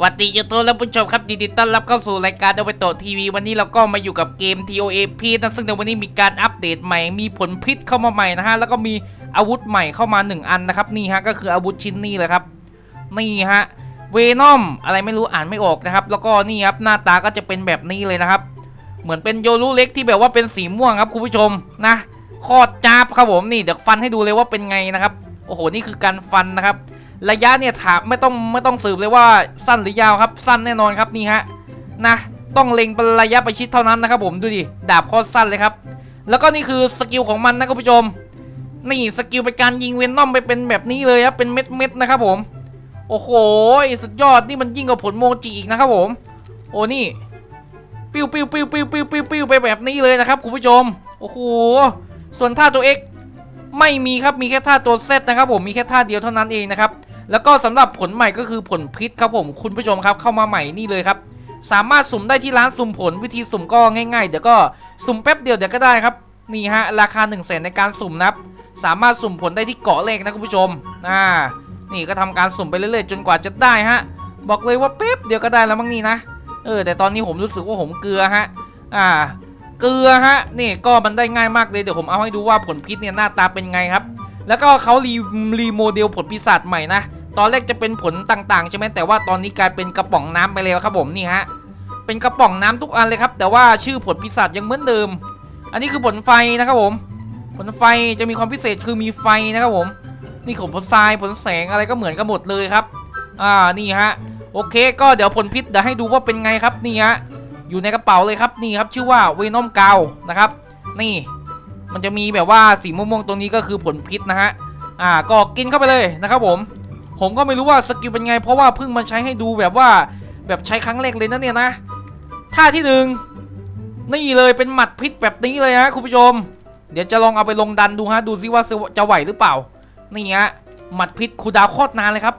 สวัสดียูทูบและผู้ชมครับยินดีต้อนรับเข้าสู่รายการโดเบโตทีวีวันนี้เราก็มาอยู่กับเกม TOA พีนะซึ่งในวันนี้มีการอัปเดตใหม่ มีผลพิษเข้ามาใหม่นะฮะ แล้วก็มีอาวุธใหม่เข้ามา 1 อันนะครับ นี่ฮะ ก็คืออาวุธชิ้นนี้เลยครับ นี่ฮะเวนอมอะไรไม่รู้อ่านไม่ออกนะครับ แล้วก็นี่ครับหน้าตาก็จะเป็นแบบนี้เลยนะครับ เหมือนเป็นโยรุเล็กที่แบบว่าเป็นสีม่วงครับคุณผู้ชมนะคตรจ้าบครับผมนี่เดี๋ยวฟันให้ดูเลยว่าเป็นไงนะครับโอ้โหนี่คือการฟันนะครับ ระยะเนี่ยถามไม่ต้องไม่ต้องสืบเลยว่าสั้นหรือยาวครับ สั้นแน่นอนครับนี่ฮะนะต้องเล็งเป็นระยะประชิดเท่านั้นนะครับผมดูดิดาบโคตรสั้นเลยครับ แล้วก็นี่คือสกิลของมันนะคุณผู้ชม นี่สกิลเป็นการยิงเวนนอมไปเป็นแบบนี้เลยครับเป็นเม็ดเม็ดนะครับผม โอ้โหสุดยอดนี่มันยิ่งกว่าผลโมจิอีกนะครับผม โอ้นี่ปิ้วปิ้วปิ้วปิ้วปิ้วปิ้วปิ้วไปแบบนี้เลยนะครับคุณผู้ชมโอ้โหส่วนท่าตัว X ไม่มีครับมีแค่ท่าตัว Z นะครับผมมีแค่ท่าเดียวเท่านั้นเองนะครับ แล้วก็สำหรับผลใหม่ก็คือผลพิษครับผมคุณผู้ชมครับเข้ามาใหม่นี่เลยครับ สามารถสุ่มได้ที่ร้านสุ่มผลวิธีสุ่มก็ง่ายๆ เดี๋ยวก็สุ่มแป๊บเดียวเดี๋ยวก็ได้ครับนี่ฮะราคา1นึ่งแสนในการสุ่มนะครับสามารถสุ่มผลได้ที่เกาะเลขนะคุณผู้ชมอ่านี่ก็ทำการสุ่มไปเรื่อยๆ จนกว่าจะได้ฮะบอกเลยว่าแป๊บเดียวก็ได้แล้วมั้งนี่นะเออแต่ตอนนี้ผมรู้สึกว่าผมเกลือฮะอ่าเกลือฮะนี่ก็มันได้ง่ายมากเลยเดี๋ยวผมเอาให้ดูว่าผลพิษเนี่ยหน้าตาเป็นไงครับ แล้วก็เขารีรีโมเดลผลปีศาจใหม่นะ ตอนแรกจะเป็นผลต่างๆ ใช่ไหมแต่ว่าตอนนี้กลายเป็นกระป๋องน้ำไปแล้วครับผมนี่ฮะเป็นกระป๋องน้ำทุกอันเลยครับ แต่ว่าชื่อผลปีศาจยังเหมือนเดิม อันนี้คือผลไฟนะครับผม ผลไฟจะมีความพิเศษคือมีไฟนะครับผม นี่ของผลทรายผลแสงอะไรก็เหมือนกันหมดเลยครับ อ่านี่ฮะโอเค ก็เดี๋ยวผลพิษเดี๋ยวให้ดูว่าเป็นไงครับนี่ฮะอยู่ในกระเป๋าเลยครับนี่ครับชื่อว่าเวนอมกาวนะครับ นี่ มันจะมีแบบว่าสีม่วงๆตรงนี้ก็คือผลพิษนะฮะอ่าก็กินเข้าไปเลยนะครับผม ผมก็ไม่รู้ว่าสกิลเป็นไง เพราะว่าเพิ่งมาใช้ให้ดูแบบว่าแบบใช้ครั้งแรกเลยนะเนี่ยนะท่าที่หนึ่งนี่เลยเป็นหมัดพิษแบบนี้เลยฮะคุณผู้ชม เดี๋ยวจะลองเอาไปลงดันดูฮะดูซิว่าจะไหวหรือเปล่า นี่ฮะหมัดพิษคูดาวโคตรนานเลยครับ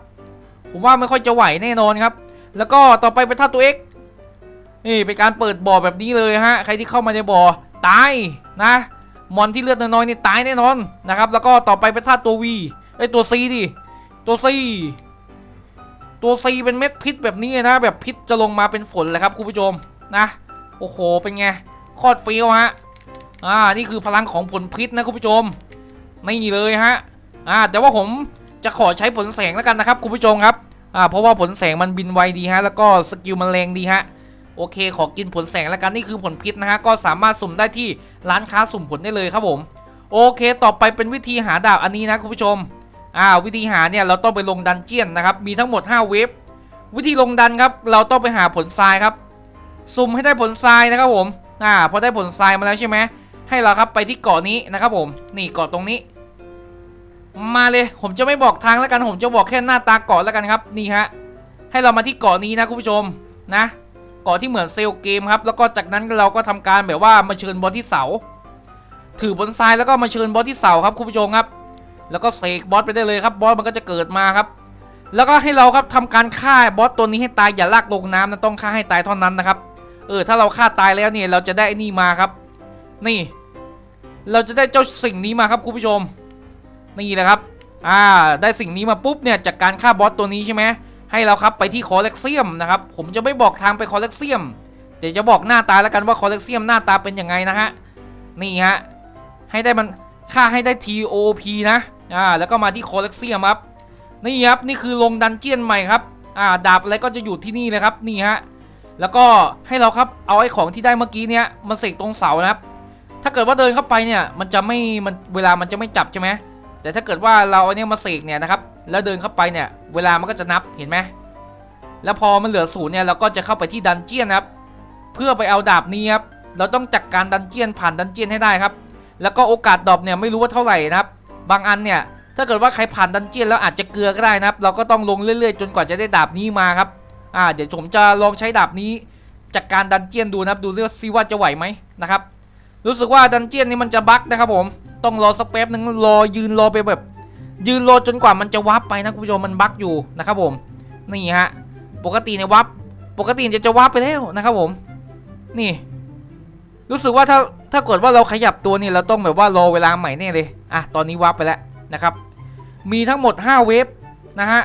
ผมว่าไม่ค่อยจะไหวแน่นอนครับ แล้วก็ต่อไปเป็นท่าตัว X นี่เป็นการเปิดบ่อแบบนี้เลยฮะใครที่เข้ามาในบ่อตายนะมอนที่เลือดน้อยๆนี่ตายแน่นอนนะครับแล้วก็ต่อไปเป็นท่าตัว V ไอตัว C ดิ ตัว C ตัว C เป็นเม็ดพิษแบบนี้นะ แบบพิษจะลงมาเป็นฝนเลยครับคุณผู้ชมนะ โอ้โห เป็นไงคตรฟิลฮะ อ่า นี่คือพลังของผลพิษนะคุณผู้ชมนี่เลยฮะ อ่า แต่ว่าผมจะขอใช้ผลแสงแล้วกันนะครับคุณผู้ชมครับ อ่า เพราะว่าผลแสงมันบินไวดีฮะ แล้วก็สกิลมันแรงดีฮะ โอเค ขอกินผลแสงแล้วกัน นี่คือผลพิษนะฮะ ก็สามารถสุ่มได้ที่ร้านค้าสุ่มผลได้เลยครับผม โอเค ต่อไปเป็นวิธีหาดาบอันนี้นะคุณผู้ชม อ่าวิธีหาเนี่ยเราต้องไปลงดันเจียนนะครับ มีทั้งหมด 5 เวฟวิธีลงดันครับ เราต้องไปหาผลทรายครับสุ่มให้ได้ผลทรายนะครับผมอ่าพอได้ผลทรายมาแล้วใช่ไหมให้เราครับไปที่เกาะนี้นะครับผมนี่เกาะตรงนี้ มาเลยผมจะไม่บอกทางแล้วกันผมจะบอกแค่หน้าตาเกาะแล้วกันครับนี่ฮะให้เรามาที่เกาะนี้นะคุณผู้ชมนะเกาะที่เหมือนเซลเกมครับแล้วก็จากนั้นเราก็ทำการแบบว่ามาเชิญบอสที่เสา ถือบนทรายแล้วก็มาเชิญบอสที่เสาครับคุณผู้ชมครับ แล้วก็เสกบอสไปได้เลยครับบอสมันก็จะเกิดมาครับ แล้วก็ให้เราครับทำการฆ่าบอสตัวนี้ให้ตายอย่าลากลงน้ำนะต้องฆ่าให้ตายเท่านั้นนะครับเออถ้าเราฆ่าตายแล้วเนี่ยเราจะได้นี่มาครับ นี่ เราจะได้เจ้าสิ่งนี้มาครับคุณผู้ชม นี่แหละครับอ่าได้สิ่งนี้มาปุ๊บเนี่ยจากการฆ่าบอสตัวนี้ใช่ไหมให้เราครับไปที่คอเล็กเซียมนะครับผมจะไม่บอกทางไปคอเล็กเซียมเดี๋ยวจะบอกหน้าตาแล้วกันว่าคอเล็กเซียมหน้าตาเป็นยังไงนะฮะนี่ฮะให้ได้มันฆ่าให้ได้ TOP นะ อ่าแล้วก็มาที่คอเล็กเซียมครับนี่ครับนี่คือลงดันเจียนใหม่ครับอ่าดาบอะไรก็จะอยู่ที่นี่เลยครับนี่ฮะแล้วก็ให้เราครับเอาไอ้ของที่ได้เมื่อกี้เนี้ยมาเสกตรงเสานะครับถ้าเกิดว่าเดินเข้าไปเนี่ยมันจะไม่มันเวลามันจะไม่จับใช่ไหมแต่ถ้าเกิดว่าเราเอาเนี่ยมาเสกเนี่ยนะครับแล้วเดินเข้าไปเนี่ยเวลามันก็จะนับเห็นไหมแล้วพอมันเหลือศูนย์เนี่ยเราก็จะเข้าไปที่ดันเจียนครับเพื่อไปเอาดาบนี้ครับเราต้องจัดการดันเจียนผ่านดันเจียนให้ได้ครับ แล้วก็โอกาสดรอปเนี่ยไม่รู้ว่าเท่าไหร่นะครับ บางอันเนี่ยถ้าเกิดว่าใครผ่านดันเจียนแล้วอาจจะเกลือก็ได้นะครับ เราก็ต้องลงเรื่อยๆ จนกว่าจะได้ดาบนี้มาครับอ่าเดี๋ยวผมจะลองใช้ดาบนี้จากการดันเจียนดูนะครับ ดูซิว่าจะไหวไหมนะครับ รู้สึกว่าดันเจียนนี้มันจะบั๊กนะครับผมต้องรอสักแป๊บนึงรอยืนรอไปแบบ ยืนรอจนกว่ามันจะวับไปนะคุณผู้ชมมันบั๊กอยู่นะครับผมนี่ฮะปกติในวับปกติจะจะวับไปแล้วนะครับผม นี่ รู้สึกว่าถ้าถ้าเกิดว่าเราขยับตัวนี่เราต้องแบบว่ารอเวลาใหม่แน่เลยอะตอนนี้วับไปแล้วนะครับ มีทั้งหมด 5 เวฟนะฮะ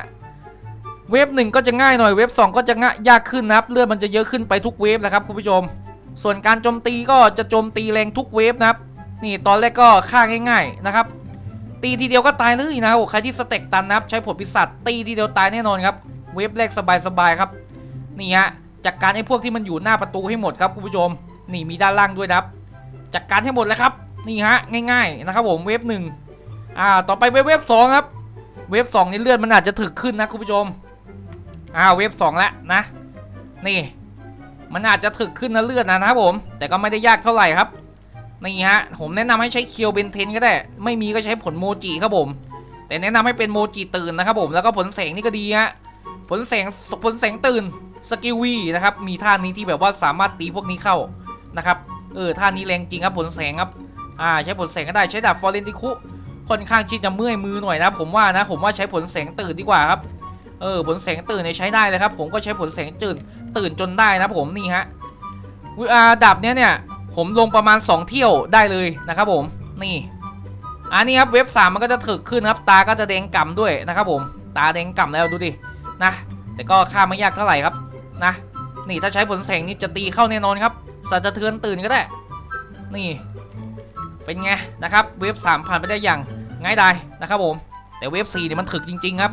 เวฟหนึ่งก็จะง่ายหน่อยเวฟสองก็จะง่ายยากขึ้นนะครับเลือดมันจะเยอะขึ้นไปทุกเวฟนะครับคุณผู้ชม ส่วนการโจมตีก็จะโจมตีแรงทุกเวฟนะครับนี่ตอนแรกก็ฆ่าง่าย ๆนะครับ ตีทีเดียวก็ตายเลยนะโอ้ใครที่สเต็กตันนะครับใช้ผลพิศาจตีทีเดียวตายแน่นอนครับเวฟแรกสบายๆครับนี่ฮะจัดการไอ้พวกที่มันอยู่หน้าประตูให้หมดครับคุณผู้ชม นี่มีด้านล่างด้วยนะครับจัดการให้หมดเลยครับ นี่ฮะง่ายๆนะครับผมเวฟหนึ่งอ่าต่อไปเวฟสองครับ เวฟสองนี่เลือดมันอาจจะถึกขึ้นนะคุณผู้ชมอ่าเวฟสองแล้วนะ นี่ มันอาจจะถึกขึ้นนะเลือดนะนะครับผม แต่ก็ไม่ได้ยากเท่าไหร่ครับนี่ฮะผมแนะนำให้ใช้เคียวเบนเทนก็ได้ ไม่มีก็ใช้ผลโมจิครับผม แต่แนะนำให้เป็นโมจิตื่นนะครับผมแล้วก็ผลแสงนี่ก็ดีฮะผลแสงผลแสงตื่นสกิลวีนะครับมีท่านี้ที่แบบว่าสามารถตีพวกนี้เข้า นะครับเออท่านี้แรงจริงครับผลแสงครับอ่าใช้ผลแสงก็ได้ใช้ดาบฟอร์เรนติคุค่อนข้างที่จะเมื่อยมือหน่อยนะ ผมว่านะผมว่าใช้ผลแสงตื่นดีกว่าครับเออผลแสงตื่นเนี่ยใช้ได้เลยครับ ผมก็ใช้ผลแสงตื่นตื่นจนได้นะผมนี่ฮะวิอาดาบเนี้ยเนี่ยผมลงประมาณ 2 เที่ยวได้เลยนะครับผมนี่อันนี้ครับเว็บ 3 มันก็จะถึกขึ้นครับ ตาก็จะแดงก่ำด้วยนะครับผมตาแดงก่ำแล้วดูดินะ แต่ก็ค่าไม่ยากเท่าไหร่ครับนะ นี่ถ้าใช้ผลแสงนี่จะตีเข้าแน่นอนครับ สัตว์จะเทือนตื่นก็ได้ นี่ เป็นไงนะครับ เว็บ3ผ่านไปได้อย่างง่ายดายนะครับผม แต่เว็บ4เนี่ยมันถึกจริง ๆ ครับ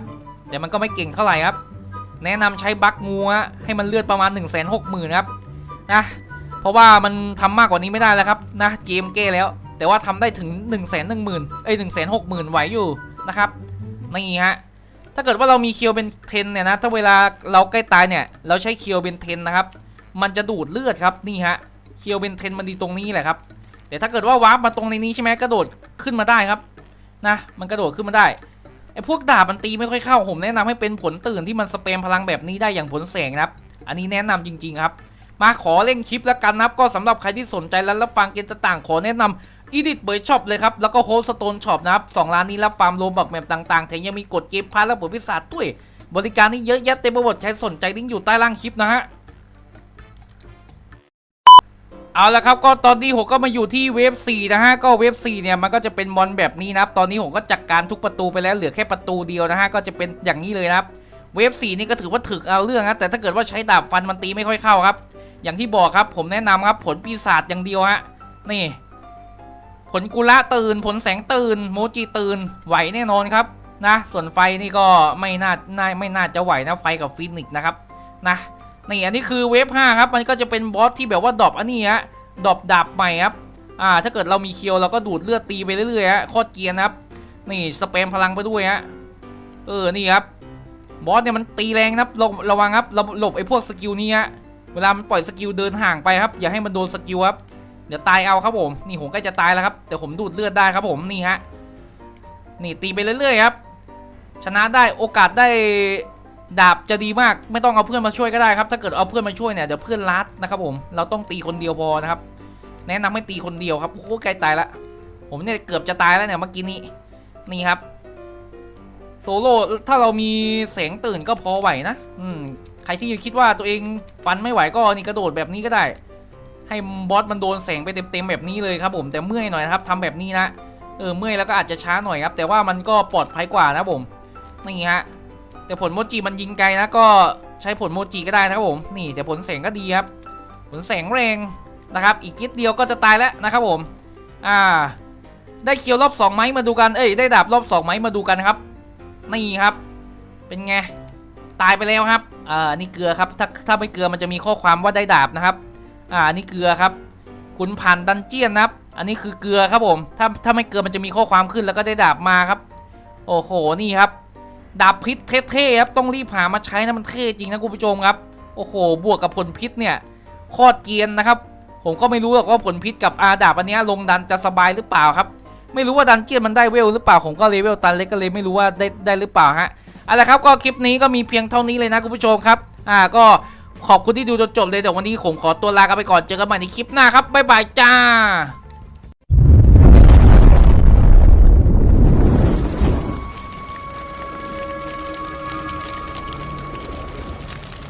แต่มันก็ไม่เก่งเท่าไหร่ครับ แนะนำใช้บัคงูให้มันเลือดประมาณ 1 6 0 0 0 0ครับนะเพราะว่ามันทำมากกว่านี้ไม่ได้แล้วครับนะเกมเก้แล้ว แต่ว่าทำได้ถึง 1 1 0 0 0 0เอ้ย1 6 0 0 0 0ไหวอยู่นะครับนี่ฮะถ้าเกิดว่าเรามีเคียวเป็นเทนเนี่ยนะถ้าเวลาเราใกล้ตายเนี่ยเราใช้เคียวเป็นเทนนะครับ มันจะดูดเลือดครับนี่ฮะเคียวเป็นเทนมันดีตรงนี้แหละครับแต่ถ้าเกิดว่าวาร์ปมาตรงในนี้ใช่ไหมกระโดดขึ้นมาได้ครับนะมันกระโดดขึ้นมาได้ไอ้พวกดาบมันตีไม่ค่อยเข้าผมแนะนำให้เป็นผลตื่นที่มันสเปมพลังแบบนี้ได้อย่างผลแสงนะครับ อันนี้แนะนำจริง ๆ ครับ มาขอเล่นคลิปแล้วกันนะครับก็สำหรับใครที่สนใจและรับฟังเกมต่างๆ ขอแนะนำอีดิทเบย์ช็อปเลยครับ แล้วก็โฮสโตนช็อปนะครับสองร้านนี้รับฟาร์มโลบักแมปต่างๆแถมยังมีกดเกมพาร์และบทพิศาจด้วย บริการนี่เยอะแยะเต็มไปหมดใครสนใจลิงก์อยู่ใต้ล่างคลิปนะฮะ เอาละครับก็ตอนนี้ผมก็มาอยู่ที่เวฟ4นะฮะก็เวฟ4เนี่ยมันก็จะเป็นมอนแบบนี้นะครับตอนนี้ผมก็จัดการทุกประตูไปแล้วเหลือแค่ประตูเดียวนะฮะก็จะเป็นอย่างนี้เลยนะครับเวฟ4นี่ก็ถือว่าถึกเอาเรื่องนะแต่ถ้าเกิดว่าใช้ดาบฟันมันตีไม่ค่อยเข้าครับ อย่างที่บอกครับผมแนะนำครับผลปีศาจอย่างเดียวฮะนี่ ผลกุละตื่น ผลแสงตื่น โมจิตื่นไหวแน่นอนครับนะ ส่วนไฟนี่ก็ไม่น่าน่าไม่น่าจะไหวนะไฟกับฟินิกส์นะครับนะ นี่อันนี้คือเวฟ5ครับ มันก็จะเป็นบอสที่แบบว่าดอปอันนี้ฮะดอปดาบใหม่ครับ อ่า ถ้าเกิดเรามีเคียวเราก็ดูดเลือดตีไปเรื่อยๆฮะโคตรเกียนนะครับ นี่สเปมพลังไปด้วยฮะ เออ นี่ครับ บอสเนี่ยมันตีแรงนะครับ ระวังครับเระหลบไอ้พวกสกิลนี้ฮะ เวลามันปล่อยสกิลเดินห่างไปครับ อย่าให้มันโดนสกิลครับ เดี๋ยวตายเอาครับผม นี่ผมใกล้จะตายแล้วครับ แต่ผมดูดเลือดได้ครับผม นี่ฮะ นี่ตีไปเรื่อยๆครับ ชนะได้โอกาสได้ ดาบจะดีมากไม่ต้องเอาเพื่อนมาช่วยก็ได้ครับ ถ้าเกิดเอาเพื่อนมาช่วยเนี่ยเดี๋ยวเพื่อนลัดนะครับผมเราต้องตีคนเดียวพอนะครับ แนะนำให้ตีคนเดียวครับโอ้โหใกล้ตายละผมเนี่ยเกือบจะตายแล้วเนี่ยเมื่อกี้นี้นี่ครับโซโล่ถ้าเรามีแสงตื่นก็พอไหวนะ อืมใครที่คิดว่าตัวเองฟันไม่ไหวก็นี่กระโดดแบบนี้ก็ได้ ให้บอสมันโดนแสงไปเต็มๆแบบนี้เลยครับผมแต่เมื่อยหน่อยนะครับทำแบบนี้นะเออเมื่อยแล้วก็อาจจะช้าหน่อยครับ แต่ว่ามันก็ปลอดภัยกว่านะผมนี่ฮะ แต่ผลโมจิมันยิงไกลนะก็ใช้ผลโมจิก็ได้นะครับผมนี่แต่ผลแสงก็ดีครับ ผลแสงแรงนะครับ อีกนิดเดียวก็จะตายแล้วนะครับผมอ่า ได้เคียวรอบสองไหมมาดูกันเอ้ยได้ดาบรอบสองไหมมาดูกันครับนี่ครับ เป็นไงตายไปแล้วครับอ่านี่เกลือครับถ้าถ้าไม่เกลือมันจะมีข้อความว่าได้ดาบนะครับอ่านี่เกลือครับคุณผ่านดันเจียนนะครับ อันนี้คือเกลือครับผม ถ้าถ้าไม่เกลือมันจะมีข้อความขึ้นแล้วก็ได้ดาบมาครับ โอ้โห นี่ครับ ดาบพิษเท่ๆครับต้องรีบหามาใช้นะมันเท่จริงนะคุณผู้ชมครับ โอ้โห บวกกับผลพิษเนี่ยโคตรเกียนนะครับ ผมก็ไม่รู้หรอกว่าผลพิษกับอาดาบอันเนี้ยลงดันจะสบายหรือเปล่าครับ ไม่รู้ว่าดันเจียนมันได้เวลหรือเปล่าผมก็เลเวลตันเล็กก็เลยไม่รู้ว่าได้ได้หรือเปล่าฮะเอาละครับก็คลิปนี้ก็มีเพียงเท่านี้เลยนะคุณผู้ชมครับ อ่าก็ขอบคุณที่ดูจนจบเลยเดี๋ยววันนี้ผมขอตัวลากันไปก่อนเจอกันใหม่ในคลิปหน้าครับบ๊ายบายจ้า